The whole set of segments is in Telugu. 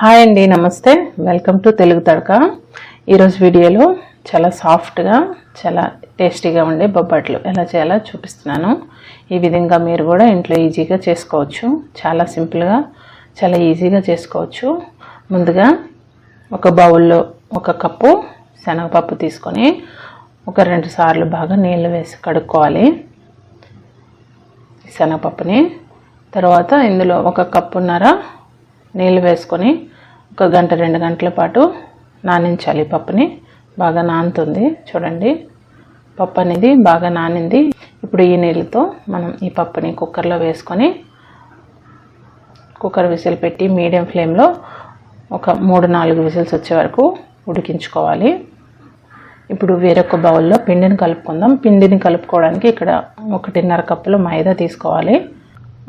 హాయ్ అండి నమస్తే. Welcome to Telugu Thadaka. ఈరోజు వీడియోలో చాలా సాఫ్ట్గా చాలా టేస్టీగా ఉండే బొబ్బట్లు ఎలా చేయాలో చూపిస్తున్నాను. ఈ విధంగా మీరు కూడా ఇంట్లో ఈజీగా చేసుకోవచ్చు. చాలా సింపుల్గా చాలా ఈజీగా చేసుకోవచ్చు. ముందుగా ఒక బౌల్లో ఒక కప్పు శనగపప్పు తీసుకొని ఒక రెండు సార్లు బాగా నీళ్ళు వేసి కడుక్కోవాలి. శనగపప్పుని. తర్వాత ఇందులో ఒక కప్పున్నర నీళ్ళు వేసుకొని ఒక గంట రెండు గంటల పాటు నానించాలి పప్పుని. బాగా నానుతుంది. చూడండి. పప్పు అనేది బాగా నానింది. ఇప్పుడు ఈ నీళ్ళతో మనం ఈ పప్పుని కుక్కర్లో వేసుకొని కుక్కర్ విసిల్ పెట్టి మీడియం ఫ్లేమ్లో ఒక మూడు నాలుగు విజిల్స్ వచ్చే వరకు ఉడికించుకోవాలి. ఇప్పుడు వేరొక బౌల్లో పిండిని కలుపుకుందాం. పిండిని కలుపుకోవడానికి ఇక్కడ ఒకటిన్నర కప్పులు మైదా తీసుకోవాలి.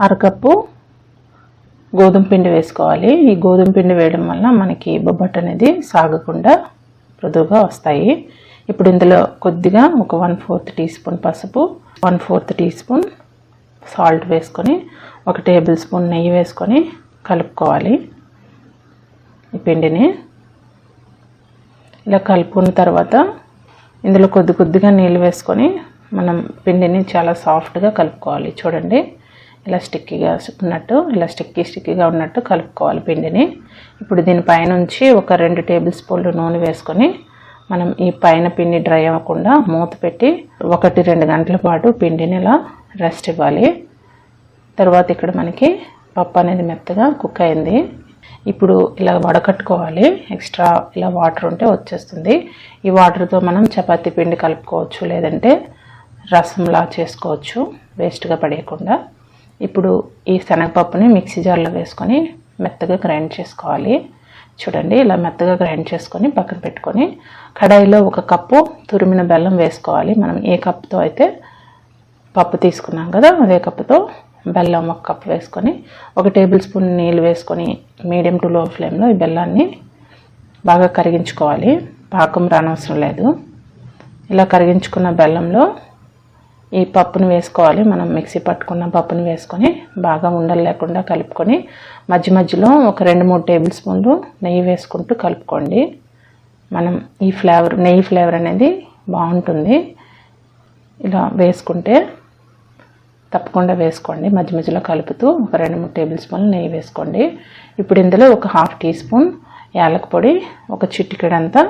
అరకప్పు గోధుమ పిండి వేసుకోవాలి. ఈ గోధుమ పిండి వేయడం వల్ల మనకి బొబ్బట్టు అనేది సాగకుండా మృదువుగా వస్తాయి. ఇప్పుడు ఇందులో కొద్దిగా ఒక వన్ ఫోర్త్ టీ స్పూన్ పసుపు one fourth teaspoon salt వేసుకొని ఒక టేబుల్ స్పూన్ నెయ్యి వేసుకొని కలుపుకోవాలి. ఈ పిండిని ఇలా కలుపుకున్న తర్వాత ఇందులో కొద్ది కొద్దిగా నీళ్ళు వేసుకొని మనం పిండిని చాలా సాఫ్ట్గా కలుపుకోవాలి. చూడండి. ఇలా స్టిక్కీగా ఉన్నట్టు ఇలా స్టిక్కీ స్టిక్కీగా ఉన్నట్టు కలుపుకోవాలి పిండిని. ఇప్పుడు దీనిపైన నుంచి ఒక రెండు టేబుల్ స్పూన్లు నూనె వేసుకొని మనం ఈ పైన పిండి డ్రై అవ్వకుండా మూత పెట్టి ఒకటి రెండు గంటల పాటు పిండిని ఇలా రెస్ట్ ఇవ్వాలి. తర్వాత ఇక్కడ మనకి పప్పు అనేది మెత్తగా కుక్ అయింది. ఇప్పుడు ఇలా వడకట్టుకోవాలి. ఎక్స్ట్రా ఇలా వాటర్ ఉంటే వచ్చేస్తుంది. ఈ వాటర్తో మనం చపాతీ పిండి కలుపుకోవచ్చు లేదంటే రసంలా చేసుకోవచ్చు. వేస్ట్గా పడేయకుండా. ఇప్పుడు ఈ శనగపప్పుని మిక్సీ జార్లో వేసుకొని మెత్తగా గ్రైండ్ చేసుకోవాలి. చూడండి ఇలా మెత్తగా గ్రైండ్ చేసుకొని పక్కన పెట్టుకొని కడాయిలో ఒక కప్పు తురిమిన బెల్లం వేసుకోవాలి. మనం ఏ కప్పుతో అయితే పప్పు తీసుకున్నాం కదా అదే కప్పుతో బెల్లం ఒక కప్పు వేసుకొని ఒక టేబుల్ స్పూన్ నీళ్ళు వేసుకొని మీడియం టు లో ఫ్లేమ్లో ఈ బెల్లాన్ని బాగా కరిగించుకోవాలి. పాకం రానవసరం లేదు. ఇలా కరిగించుకున్న బెల్లంలో ఈ పప్పును వేసుకోవాలి. మనం మిక్సీ పట్టుకున్న పప్పును వేసుకొని బాగా ఉండలు లేకుండా కలుపుకొని మధ్య మధ్యలో ఒక రెండు మూడు టేబుల్ స్పూన్లు నెయ్యి వేసుకుంటూ కలుపుకోండి. మనం ఈ ఫ్లేవర్ నెయ్యి ఫ్లేవర్ అనేది బాగుంటుంది. ఇలా వేసుకుంటే తప్పకుండా వేసుకోండి. మధ్య మధ్యలో కలుపుతూ ఒక రెండు మూడు టేబుల్ స్పూన్లు నెయ్యి వేసుకోండి. ఇప్పుడు ఇందులో ఒక హాఫ్ టీ స్పూన్ యాలక పొడి ఒక చిటికెడంతా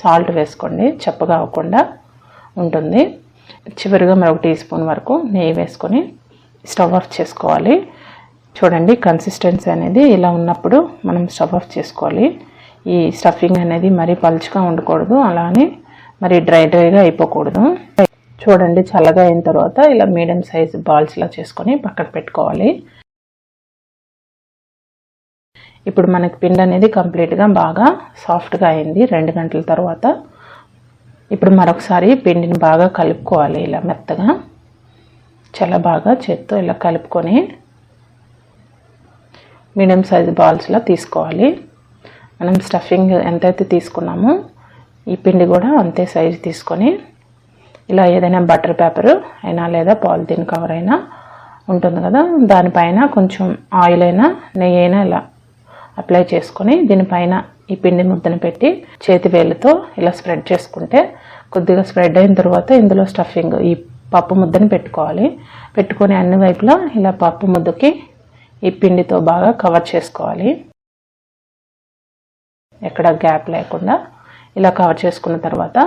సాల్ట్ వేసుకోండి. చప్పగా అవ్వకుండా ఉంటుంది. చివరిగా మరొక టీ స్పూన్ వరకు నెయ్యి వేసుకొని స్టవ్ ఆఫ్ చేసుకోవాలి. చూడండి కన్సిస్టెన్సీ అనేది ఇలా ఉన్నప్పుడు మనం స్టవ్ ఆఫ్ చేసుకోవాలి. ఈ స్టఫింగ్ అనేది మరీ పలుచగా ఉండకూడదు అలానే మరి డ్రై డ్రైగా అయిపోకూడదు. చూడండి చల్లగా అయిన తర్వాత ఇలా మీడియం సైజ్ బాల్స్లా చేసుకొని పక్కన పెట్టుకోవాలి. ఇప్పుడు మనకి పిండి అనేది కంప్లీట్గా బాగా సాఫ్ట్గా అయింది. రెండు గంటల తర్వాత ఇప్పుడు మరొకసారి పిండిని బాగా కలుపుకోవాలి ఇలా మెత్తగా. చాలా బాగా చేత్తో ఇలా కలుపుకొని మీడియం సైజ్ బాల్స్లా తీసుకోవాలి. మనం స్టఫింగ్ ఎంతైతే తీసుకున్నామో ఈ పిండి కూడా అంతే సైజు తీసుకొని ఇలా ఏదైనా బటర్ పేపర్ అయినా లేదా పాలిథిన్ కవర్ అయినా ఉంటుంది కదా దానిపైన కొంచెం ఆయిల్ అయినా నెయ్యి అయినా ఇలా అప్లై చేసుకొని దీనిపైన ఈ పిండి ముద్దను పెట్టి చేతి వేళ్ళతో ఇలా స్ప్రెడ్ చేసుకుంటే కొద్దిగా స్ప్రెడ్ అయిన తర్వాత ఇందులో స్టఫింగ్ ఈ పప్పు ముద్దని పెట్టుకోవాలి. పెట్టుకొని అన్ని వైపులా ఇలా పప్పు ముద్దకి ఈ పిండితో బాగా కవర్ చేసుకోవాలి. ఎక్కడ గ్యాప్ లేకుండా ఇలా కవర్ చేసుకున్న తర్వాత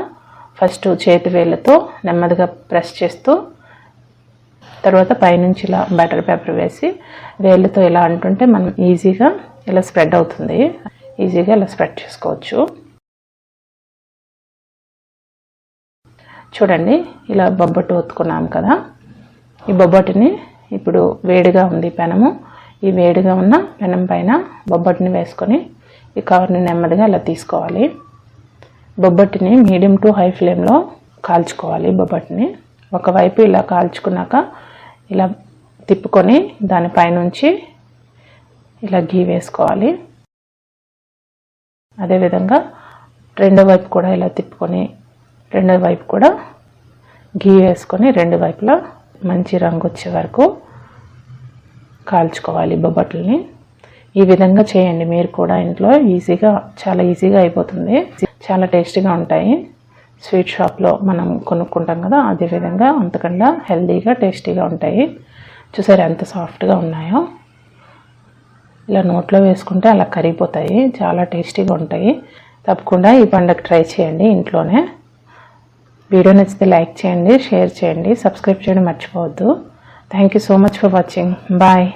ఫస్ట్ చేతి వేళ్ళతో నెమ్మదిగా ప్రెస్ చేస్తూ తర్వాత పైనుంచి ఇలా బటర్ పేపర్ వేసి వేళ్ళతో ఇలా అంటుంటే మనం ఈజీగా ఇలా స్ప్రెడ్ అవుతుంది. ఈజీగా ఇలా స్ప్రెడ్ చేసుకోవచ్చు. చూడండి ఇలా బొబ్బట్టు ఒత్తుకున్నాం కదా. ఈ బొబ్బట్టుని ఇప్పుడు వేడిగా ఉంది పెనము. ఈ వేడిగా ఉన్న పెనం పైన బొబ్బట్టుని వేసుకొని ఈ కవర్ని నెమ్మదిగా ఇలా తీసుకోవాలి. బొబ్బట్టుని మీడియం టు హై ఫ్లేమ్లో కాల్చుకోవాలి బొబ్బట్టుని. ఒకవైపు ఇలా కాల్చుకున్నాక ఇలా తిప్పుకొని దానిపైనుంచి ఇలా గీ వేసుకోవాలి. అదేవిధంగా రెండో వైపు కూడా ఇలా తిప్పుకొని రెండో వైపు కూడా గీ వేసుకొని రెండు వైపులా మంచి రంగు వచ్చే వరకు కాల్చుకోవాలి బొబ్బట్లని ఈ విధంగా చేయండి. మీరు కూడా ఇంట్లో ఈజీగా చాలా ఈజీగా అయిపోతుంది. చాలా టేస్టీగా ఉంటాయి. స్వీట్ షాప్లో మనం కొనుక్కుంటాం కదా అదే విధంగా అంతకన్నా హెల్తీగా టేస్టీగా ఉంటాయి. చూసారు ఎంత సాఫ్ట్గా ఉన్నాయో? ఇలా నోట్లో వేసుకుంటే అలా కరిగిపోతాయి. చాలా టేస్టీగా ఉంటాయి. తప్పకుండా ఈ పండుగ ట్రై చేయండి ఇంట్లోనే. వీడియో నచ్చితే లైక్ చేయండి షేర్ చేయండి సబ్స్క్రైబ్ చేయడం మర్చిపోవద్దు. Thank you so much for watching bye